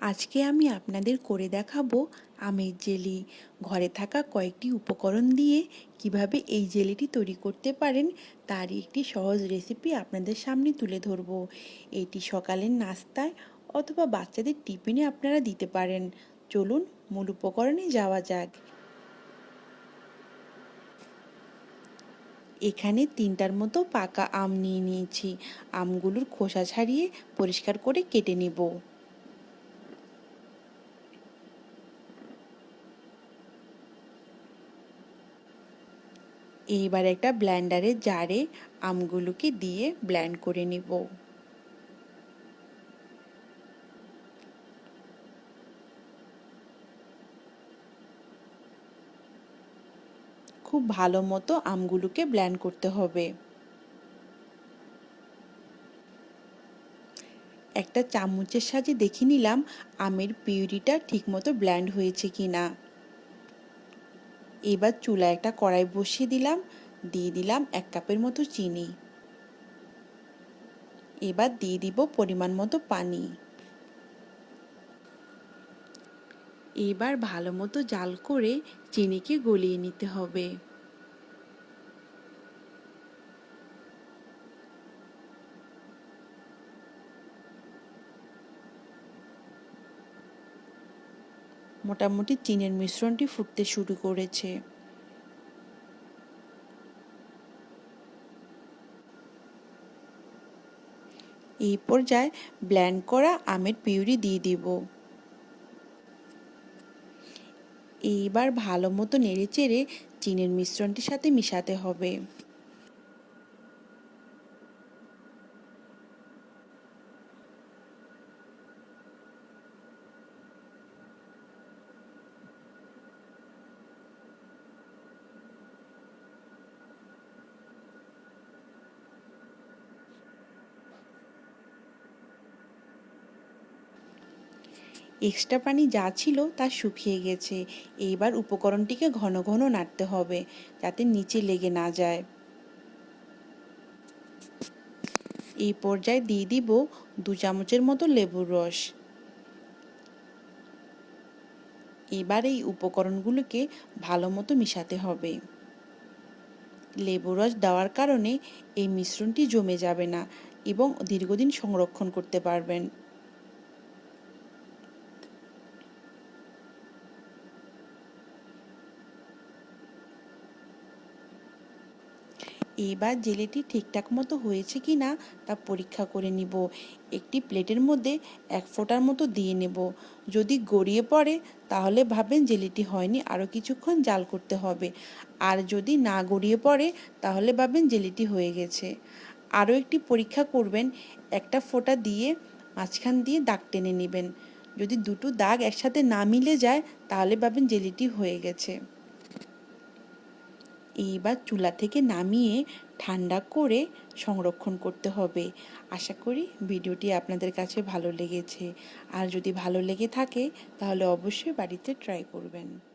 আজকে আমি আপনাদের করে দেখাবো আমের জেলি। ঘরে থাকা কয়েকটি উপকরণ দিয়ে কীভাবে এই জেলিটি তৈরি করতে পারেন, তারই একটি সহজ রেসিপি আপনাদের সামনে তুলে ধরব। এটি সকালের নাস্তায় অথবা বাচ্চাদের টিফিনে আপনারা দিতে পারেন। চলুন মূল উপকরণে যাওয়া যাক। এখানে তিনটার মতো পাকা আম নিয়ে নিয়েছি। আমগুলোর খোসা ছাড়িয়ে পরিষ্কার করে কেটে নেব। এইবার একটা ব্ল্যান্ডারের জারে আমগুলোকে দিয়ে ব্ল্যান্ড করে নেব। খুব ভালো মতো আমগুলোকে ব্ল্যান্ড করতে হবে। একটা চামচের সাহায্যে দেখে নিলাম আমের পিউরিটা ঠিকমতো ব্ল্যান্ড হয়েছে কি না এবার চুলা একটা কড়াই বসিয়ে দিলাম, দিয়ে দিলাম এক কাপের মতো চিনি। এবার দিয়ে দিব পরিমাণ মতো পানি। এবার ভালো মতো জাল করে চিনিকে গলিয়ে নিতে হবে। মোটামুটি চিনের মিশ্রণটি ফুটতে শুরু করেছে। এই পর্যায়ে ব্ল্যান্ড করা আমের পিউরি দিয়ে দিব। এইবার ভালো মতো নেড়ে চেড়ে চিনের মিশ্রণটির সাথে মিশাতে হবে। এক্সট্রা পানি যা ছিল তা শুকিয়ে গেছে। এইবার উপকরণটিকে ঘন ঘন নাড়তে হবে যাতে নিচে লেগে না যায়। এই পর্যায়ে দিয়ে দিব দু চামচের মতো লেবুর রস। এবার এই উপকরণগুলোকে ভালো মতো মিশাতে হবে। লেবু রস দেওয়ার কারণে এই মিশ্রণটি জমে যাবে না এবং দীর্ঘদিন সংরক্ষণ করতে পারবেন। এবার জেলেটি ঠিকঠাক মতো হয়েছে কি না তা পরীক্ষা করে নিব। একটি প্লেটের মধ্যে এক ফোঁটার মতো দিয়ে নেব। যদি গড়িয়ে পড়ে, তাহলে ভাবেন জেলিটি হয়নি, আরও কিছুক্ষণ জাল করতে হবে। আর যদি না গড়িয়ে পড়ে, তাহলে ভাবেন জেলিটি হয়ে গেছে। আরও একটি পরীক্ষা করবেন, একটা ফোঁটা দিয়ে মাঝখান দিয়ে দাগ টেনে নেবেন। যদি দুটো দাগ একসাথে না মিলে যায়, তাহলে ভাবেন জেলিটি হয়ে গেছে। এইবার চুলা থেকে নামিয়ে ঠান্ডা করে সংরক্ষণ করতে হবে। আশা করি ভিডিওটি আপনাদের কাছে ভালো লেগেছে। আর যদি ভালো লেগে থাকে, তাহলে অবশ্যই বাড়িতে ট্রাই করবেন।